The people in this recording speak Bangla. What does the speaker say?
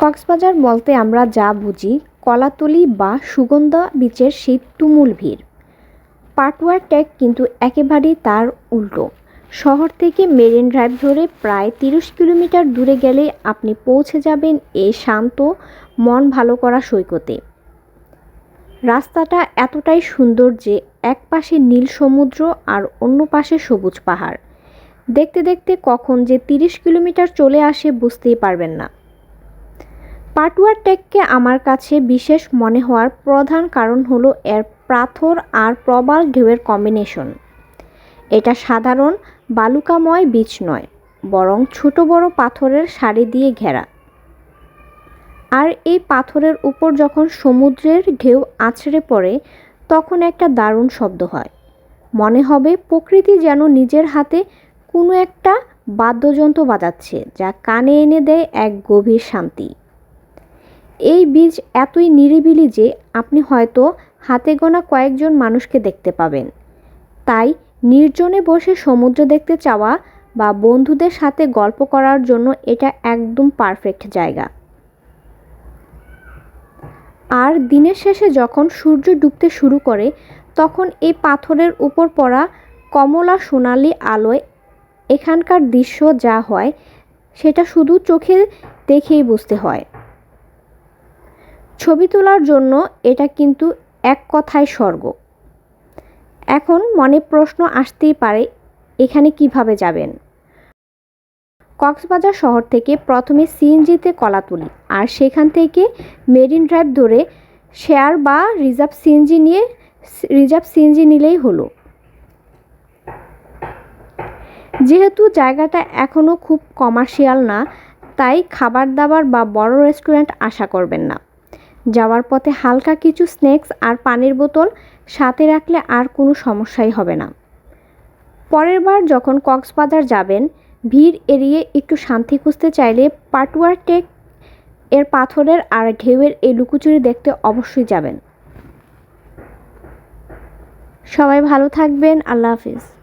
কক্সবাজার বলতে আমরা যা বুঝি, কলাতলি বা সুগন্ধা বিচের সেই তুমুল ভিড়। পাটুয়ার ট্যাগ কিন্তু একেবারেই তার উল্টো। শহর থেকে মেরিন ড্রাইভ ধরে প্রায় তিরিশ কিলোমিটার দূরে গেলে আপনি পৌঁছে যাবেন এই শান্ত, মন ভালো করা সৈকতে। রাস্তাটা এতটাই সুন্দর যে এক পাশে নীল সমুদ্র আর অন্য পাশে সবুজ পাহাড়। দেখতে দেখতে কখন যে তিরিশ কিলোমিটার চলে আসে বুঝতেই পারবেন না। পাটুয়ার টেককে আমার কাছে বিশেষ মনে হওয়ার প্রধান কারণ হলো এর পাথর আর প্রবাল ঢেউয়ের কম্বিনেশন। এটা সাধারণ বালুকাময় বীচ নয়, বরং ছোট বড় পাথরের সারি দিয়ে ঘেরা। আর এই পাথরের উপর যখন সমুদ্রের ঢেউ আছড়ে পড়ে, তখন একটা দারুণ শব্দ হয়। মনে হবে প্রকৃতি যেন নিজের হাতে কোনো একটা বাদ্যযন্ত্র বাজাচ্ছে, যা কানে এনে দেয় এক গভীর শান্তি। এই বীজ এতই নিরিবিলি যে আপনি হয়তো হাতে গোনা কয়েকজন মানুষকে দেখতে পাবেন। তাই নির্জনে বসে সমুদ্র দেখতে চাওয়া বা বন্ধুদের সাথে গল্প করার জন্য এটা একদম পারফেক্ট জায়গা। আর দিনের শেষে যখন সূর্য ডুবতে শুরু করে, তখন এই পাথরের উপর পড়া কমলা সোনালি আলোয় এখানকার দৃশ্য যা হয়, সেটা শুধু চোখে দেখেই বুঝতে হয়। ছবি তোলার জন্য এটা কিন্তু এক কথায় স্বর্গ। এখন মনে প্রশ্ন আসতেই পারে, এখানে কীভাবে যাবেন? কক্সবাজার শহর থেকে প্রথমে সিএনজিতে কলা তুলি আর সেখান থেকে মেরিন ড্রাইভ ধরে শেয়ার বা রিজার্ভ সিএনজি নিয়ে রিজার্ভ সিএনজি নিলেই হলো। যেহেতু জায়গাটা এখনও খুব কমার্শিয়াল না, তাই খাবার দাবার বা বড় রেস্টুরেন্ট আশা করবেন না। যাওয়ার পথে হালকা কিছু স্ন্যাক্স আর পানির বোতল সাথে রাখলে আর কোনো সমস্যাই হবে না। পরের বার যখন কক্সবাজার যাবেন, ভিড় এড়িয়ে একটু শান্তি খুঁজতে চাইলে পাটুয়ার টেক এর পাথরের আর ঢেউয়ের এই লুকোচুরি দেখতে অবশ্যই যাবেন। সবাই ভালো থাকবেন, আল্লাহ হাফিজ।